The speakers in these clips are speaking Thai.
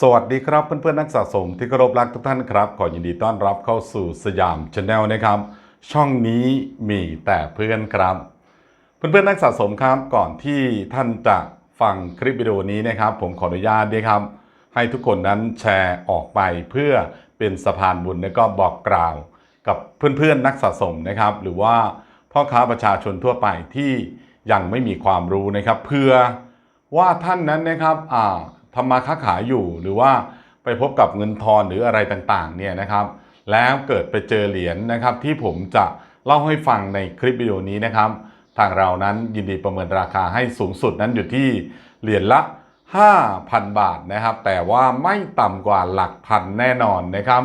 สวัสดีครับเพื่อนๆนักสะสมที่เคารพรักทุกท่านครับ ขอยินดีต้อนรับเข้าสู่สยามชาแนลนะครับ ช่องนี้มีแต่เพื่อนครับ เพื่อนๆนักสะสมครับก่อนที่ท่านจะฟังคลิปวิดีโอนี้นะครับ ผมขออนุญาตด้วยครับ ให้ทุกคนนั้นแชร์ออกไปเพื่อเป็นสะพานบุญและก็บอกกล่าว กับเพื่อนๆนักสะสมนะครับ หรือว่าพ่อค้าประชาชนทั่วไปที่ยังไม่มีความรู้นะครับเพื่อว่าท่านนั้นนะครับอ่า ทำมาค้าขายอยู่ หรือว่าไปพบกับเงินทอนหรืออะไรต่างๆเนี่ยนะครับ แล้วเกิดไปเจอเหรียญนะครับ ที่ผมจะเล่าให้ฟังในคลิปวิดีโอนี้นะครับ ทางเรานั้นยินดีประเมินราคาให้สูงสุดนั้นอยู่ที่เหรียญละ 5,000 บาทนะครับ แต่ว่าไม่ต่ำกว่าหลักพันแน่นอนนะครับ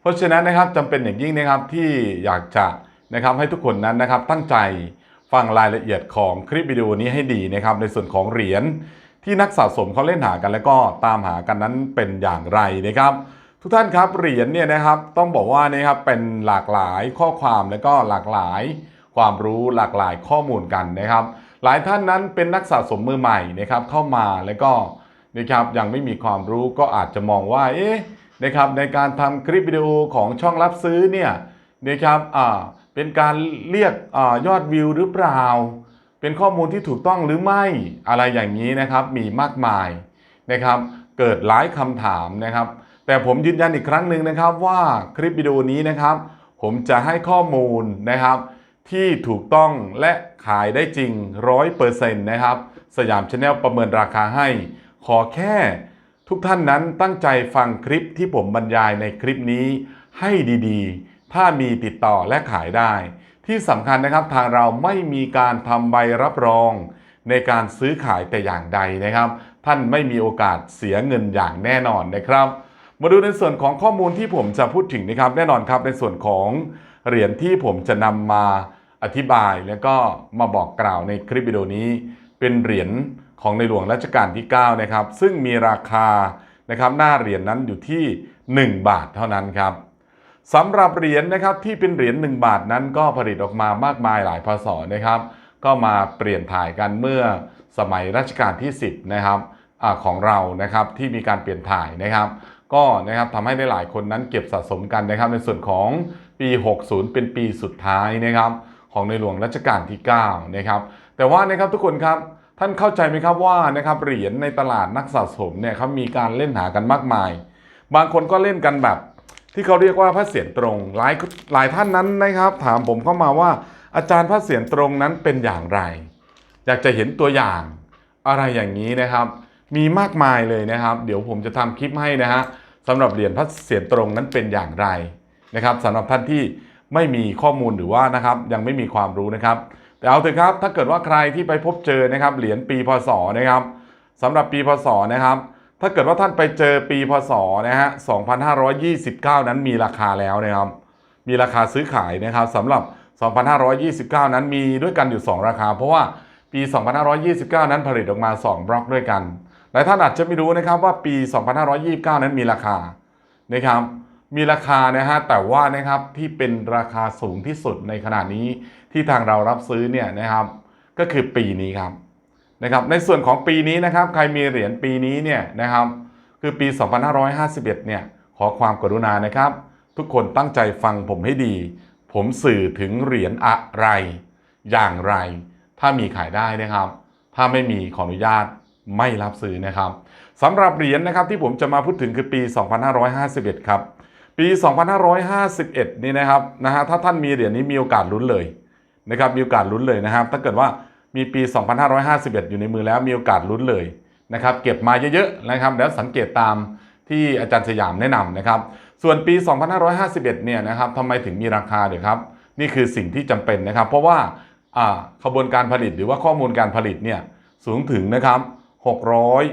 เพราะฉะนั้นนะครับจำเป็นอย่างยิ่งนะครับที่อยากจะนะครับให้ทุกคนนั้นนะครับตั้งใจฟังรายละเอียดของคลิปวิดีโอนี้ให้ดีนะครับ ในส่วนของเหรียญ ที่นักสะสมเขาเล่นหากันแล้วก็ตามหากันนั้นเป็นอย่างไรนะครับ ทุกท่านครับเหรียญเนี่ยนะครับต้องบอกว่านะครับเป็นหลากหลายข้อความแล้วก็หลากหลาย ความรู้หลากหลายข้อมูลกันนะครับ หลายท่านนั้นเป็นนักสะสมมือใหม่นะครับเข้ามาแล้วก็นะครับยังไม่มีความรู้ก็อาจจะมองว่าเอ๊ะนะครับในการทำคลิปวิดีโอของช่องรับซื้อเนี่ยนะครับอ่าเป็นการเรียกอายอดวิวหรือเปล่า เป็นข้อมูลที่ถูกต้องหรือไม่อะไรอย่างนี้นะครับมีมากมายนะครับ เกิดหลายคำถามนะครับ แต่ผมยืนยันอีกครั้งหนึ่งนะครับว่าคลิปวิดีโอนี้นะครับ ผมจะให้ข้อมูลนะครับ ที่ถูกต้องและขายได้จริง 100%นะครับสยามชาแนลประเมินราคาให้ ขอแค่ทุกท่านนั้นตั้งใจฟังคลิปที่ผมบรรยายในคลิปนี้ให้ดีๆ ถ้ามีติดต่อและขายได้ ที่สำคัญนะครับทางเราไม่มีการทำใบรับรอง ในการซื้อขายแต่อย่างใดนะครับ ท่านไม่มีโอกาสเสียเงินอย่างแน่นอนนะครับ มาดูในส่วนของข้อมูลที่ผมจะพูดถึงนะครับ แน่นอนครับในส่วนของเหรียญที่ผมจะนำมาอธิบายแล้วก็มาบอกกล่าวในคลิปวิดีโอนี้ เป็นเหรียญของในหลวงรัชกาลที่ 9 นะครับ ซึ่งมีราคานะครับหน้าเหรียญนั้นอยู่ที่ 1 บาทเท่านั้นครับ สำหรับเหรียญนะครับที่เป็นเหรียญ1บาทนั้นก็ผลิตออกมามากมายหลายพศนะครับ ก็มาเปลี่ยนถ่ายกันเมื่อสมัยรัชกาลที่ 10 นะครับอของเรานะครับที่มีการเปลี่ยนถ่ายนะครับ ก็นะครับทำให้ได้หลายคนนั้นเก็บสะสมกันนะครับ ในส่วนของปี 60 เป็นปีสุดท้ายนะครับ ของในหลวงรัชกาลที่9นะครับแต่ว่านะครับทุกคนครับท่านเข้าใจไหมครับว่านะครับเหรียญในตลาดนักสะสมเนี่ยเขามีการเล่นหากันมากมาย บางคนก็เล่นกันแบบ ที่เขาเรียกว่าพระเศียรตรงหลายหลายท่านนั้นนะครับ ถามผมเข้ามาว่า อาจารย์พระเศียรตรงนั้นเป็นอย่างไร อยากจะเห็นตัวอย่างอะไรอย่างนี้นะครับ มีมากมายเลยนะครับ เดี๋ยวผมจะทำคลิปให้นะฮะสำหรับเหรียญพระเศียรตรงนั้นเป็นอย่างไรนะครับสำหรับท่านที่ไม่มีข้อมูลหรือว่านะครับยังไม่มีความรู้นะครับ แต่เอาเถอะครับถ้าเกิดว่าใครที่ไปพบเจอนะครับเหรียญปีพศนะครับสำหรับปีพศนะครับ ถ้าเกิดว่าท่านไปเจอปีพศนะฮะ 2529 นั้นมีราคาแล้วนะครับ มีราคาซื้อขายนะครับสำหรับ 2529 นั้นมีด้วยกันอยู่ 2 ราคา เพราะว่าปี 2529 นั้นผลิตออกมา 2 บล็อกด้วยกันหลายท่านอาจจะไม่รู้นะครับว่าปี 2529 นั้นมีราคานะครับ มีราคานะฮะแต่ว่านะครับที่เป็นราคาสูงที่สุดในขณะนี้ที่ทางเรารับซื้อเนี่ยนะครับ ก็คือปีนี้ครับ นะครับในส่วนของปีนี้นะครับใครมีเหรียญปีนี้เนี่ยนะครับคือปี 2551เนี่ยขอความกรุณานะครับ ทุกคนตั้งใจฟังผมให้ดี ผมสื่อถึงเหรียญอะไร อย่างไร ถ้ามีขายได้นะครับ ถ้าไม่มีขออนุญาตไม่รับซื้อนะครับสำหรับเหรียญนะครับที่ผมจะมาพูดถึงคือปี 2551 ครับ ปี 2551 นี่นะครับนะฮะถ้าท่านมีเหรียญนี้มีโอกาสลุ้นเลยนะครับมีโอกาสลุ้นเลยนะครับ ถ้าเกิดว่า มีปี 2551 อยู่ในมือแล้วมีโอกาสลุ้นเลยนะครับเก็บมาเยอะๆนะครับแล้วสังเกตตามที่อาจารย์สยามแนะนำนะครับส่วนปี 2551 เนี่ยนะครับทำไมถึงมีราคาเดี๋ยวครับนี่คือสิ่งที่จำเป็นนะครับ เพราะว่าอ่าขบวนการผลิตหรือว่าข้อมูลการผลิตเนี่ยสูงถึงนะครับ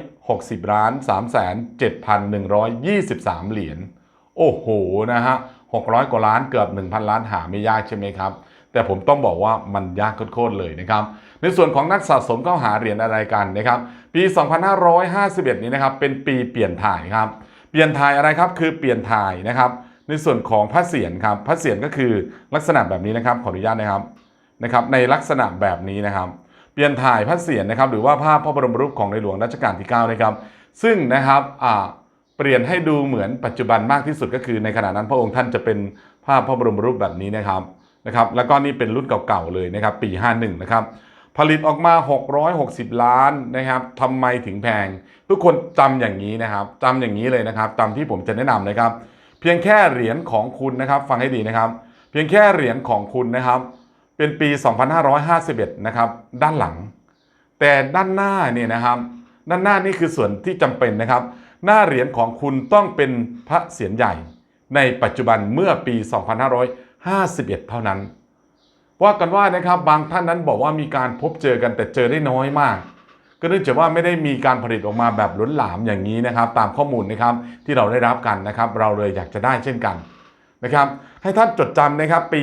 660ล้าน3 7 1 2 3 เหรียญ โอ้โห นะฮะ 600 กว่าล้านเกือบ 1,000 ล้านหาไม่ยากใช่ไหมครับ แต่ผมต้องบอกว่ามันยากโคตรเลยนะครับ ในส่วนของนักสะสมก็หาเหรียญอะไรกันนะครับ ปี 2551 นี้นะครับ เป็นปีเปลี่ยนถ่ายครับ เปลี่ยนถ่ายอะไรครับ คือเปลี่ยนถ่ายนะครับ ในส่วนของพระเศียรครับ พระเศียรก็คือลักษณะแบบนี้นะครับ ขออนุญาตนะครับ นะครับ ในลักษณะแบบนี้นะครับ เปลี่ยนถ่ายพระเศียรนะครับ หรือว่าภาพพระบรมรูปของในหลวงรัชกาลที่ 9 นะครับ ซึ่งนะครับอ่าเปลี่ยนให้ดูเหมือนปัจจุบันมากที่สุดก็คือในขณะนั้นพระองค์ท่านจะเป็นภาพพระบรมรูปแบบนี้นะครับ นะครับแล้วก็นี่เป็นรุ่นเก่าๆเลยนะครับปี 51 นะครับผลิตออกมา 660 ล้านนะครับทำไมถึงแพง ทุกคนจำอย่างนี้นะครับจำอย่างนี้เลยนะครับจำที่ผมจะแนะนำนะครับ เพียงแค่เหรียญของคุณนะครับ ฟังให้ดีนะครับ เพียงแค่เหรียญของคุณนะครับ เป็นปี 2551 นะครับ ด้านหลัง แต่ด้านหน้าเนี่ยนะครับ ด้านหน้านี่คือส่วนที่จำเป็นนะครับ หน้าเหรียญของคุณต้องเป็นพระเศียรใหญ่ ในปัจจุบันเมื่อปี 2551 เท่านั้น ว่ากันว่านะครับบางท่านนั้นบอกว่ามีการพบเจอกันแต่เจอได้น้อยมาก ก็เนื่องจากว่าไม่ได้มีการผลิตออกมาแบบล้นหลามอย่างนี้นะครับ ตามข้อมูลนะครับที่เราได้รับกันนะครับ เราเลยอยากจะได้เช่นกันนะครับ ให้ท่านจดจำนะครับปี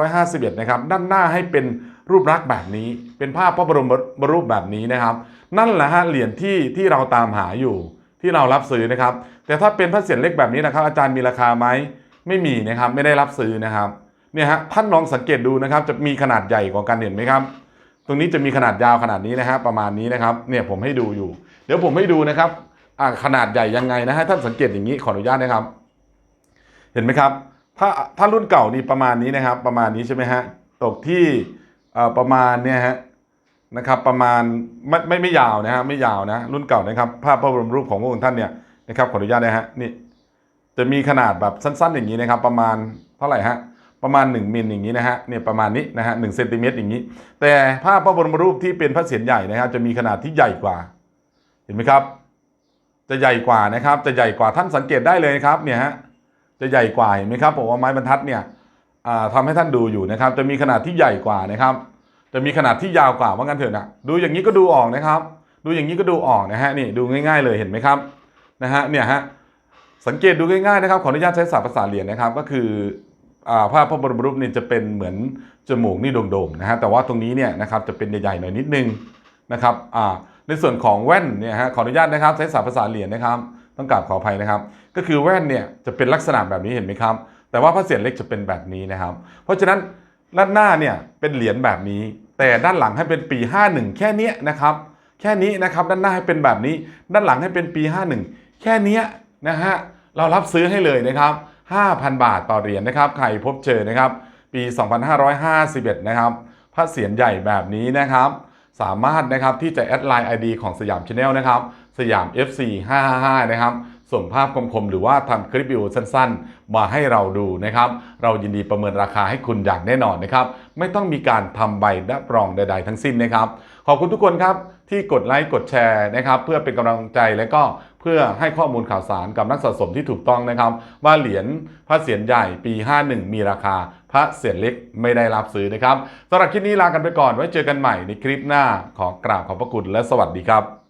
2551 นะครับด้านหน้าให้เป็นรูปลักษณ์แบบนี้ เป็นภาพพระบรมรูปแบบนี้นะครับ นั่นแหละฮะเหรียญที่ที่เราตามหาอยู่ที่เรารับซื้อนะครับ แต่ถ้าเป็นพระเศียรเล็กแบบนี้นะครับ อาจารย์มีราคาไหม ไม่มีนะครับไม่ได้รับซื้อนะครับเนี่ยฮะท่านลองสังเกตดูนะครับ จะมีขนาดใหญ่กว่ากันเห็นไหมครับ ตรงนี้จะมีขนาดยาวขนาดนี้นะฮะประมาณนี้นะครับเนี่ยผมให้ดูอยู่ เดี๋ยวผมให้ดูนะครับขนาดใหญ่ยังไงนะฮะท่านสังเกตอย่างนี้ขออนุญาตนะครับ เห็นไหมครับ ถ้าถ้ารุ่นเก่านี่ประมาณนี้นะครับ ประมาณนี้ใช่ไหมฮะตกที่ประมาณเนี่ยฮะนะครับประมาณไม่ไม่ไม่ยาวนะฮะไม่ยาวนะ รุ่นเก่านะครับ ภาพพระบรมรูปของพระองค์ท่านเนี่ยนะครับขออนุญาตนะฮะนี่ จะมีขนาดแบบสั้นๆ อย่างนี้นะครับ ประมาณเท่าไหร่ฮะประมาณ 1มิลอย่างนี้นะฮะเนี่ยประมาณนี้นะฮะหนึ่งเซนติเมตรอย่างนี้ แต่ภาพพระบรมรูปที่เป็นพระเศียรใหญ่นะครับ จะมีขนาดที่ใหญ่กว่า เห็นไหมครับ จะใหญ่กว่านะครับ จะใหญ่กว่าท่านสังเกตได้เลยครับเนี่ยฮะจะใหญ่กว่าเห็นไหมครับผมว่าไม้บรรทัดเนี่ยอ่าทำให้ท่านดูอยู่นะครับ จะมีขนาดที่ใหญ่กว่านะครับ จะมีขนาดที่ยาวกว่าว่างั้นเถอะนะดูอย่างนี้ก็ดูออกนะครับ ดูอย่างนี้ก็ดูออกนะฮะนี่ดูง่าย ๆ เลยเห็นไหมครับนะฮะเนี่ยฮะ สังเกตดูง่ายๆนะครับขออนุญาตใช้ศัพท์ภาษาเหรียญนะครับก็คืออภาพพระบรมรูปนี่จะเป็นเหมือนจมูกนี่โด่งๆนะฮะแต่ว่าตรงนี้เนี่ยนะครับจะเป็นใหญ่ๆหน่อยนิดนึงนะครับในส่วนของแว่นเนี่ยฮะขออนุญาตนะครับใช้ศัพท์ภาษาเหรียญนะครับ ต้องกราบขออภัยนะครับ ก็คือแว่นเนี่ยจะเป็นลักษณะแบบนี้เห็นไหมครับแต่ว่าพระเศียรเล็กจะเป็นแบบนี้นะครับ เพราะฉะนั้นด้านหน้าเนี่ยเป็นเหรียญแบบนี้ แต่ด้านหลังให้เป็นปี 51 แค่นี้นะครับ แค่นี้นะครับด้านหน้าให้เป็นแบบนี้ ด้านหลังให้เป็นปี 51 แค่นี้ นะฮะเรารับซื้อให้เลยนะครับ5,000 บาทต่อเหรียญนะครับใครพบเจอนะครับ ปี 2551 นะครับพระเศียรใหญ่แบบนี้นะครับ สามารถนะครับที่จะแอดไลน์ ID ของสยามชาแนลนะครับ สยาม FC 555 นะครับ ส่งภาพคมๆ หรือว่าทำคลิปวิดีโอสั้นๆ มาให้เราดูนะครับ เรายินดีประเมินราคาให้คุณอย่างแน่นอนนะครับ ไม่ต้องมีการทำใบรับรองใด ๆ ทั้งสิ้นนะครับ ขอบคุณทุกคนครับที่กดไลค์กดแชร์นะครับ เพื่อเป็นกำลังใจและก็ เพื่อให้ข้อมูลข่าวสารกับนักสะสมที่ถูกต้องนะครับ ว่าเหรียญพระเศียรใหญ่ปี 51 มีราคา พระเศียรเล็กไม่ได้รับซื้อนะครับสำหรับคลิปนี้ลากันไปก่อนไว้เจอกันใหม่ในคลิปหน้าขอกราบขอบพระคุณและสวัสดีครับ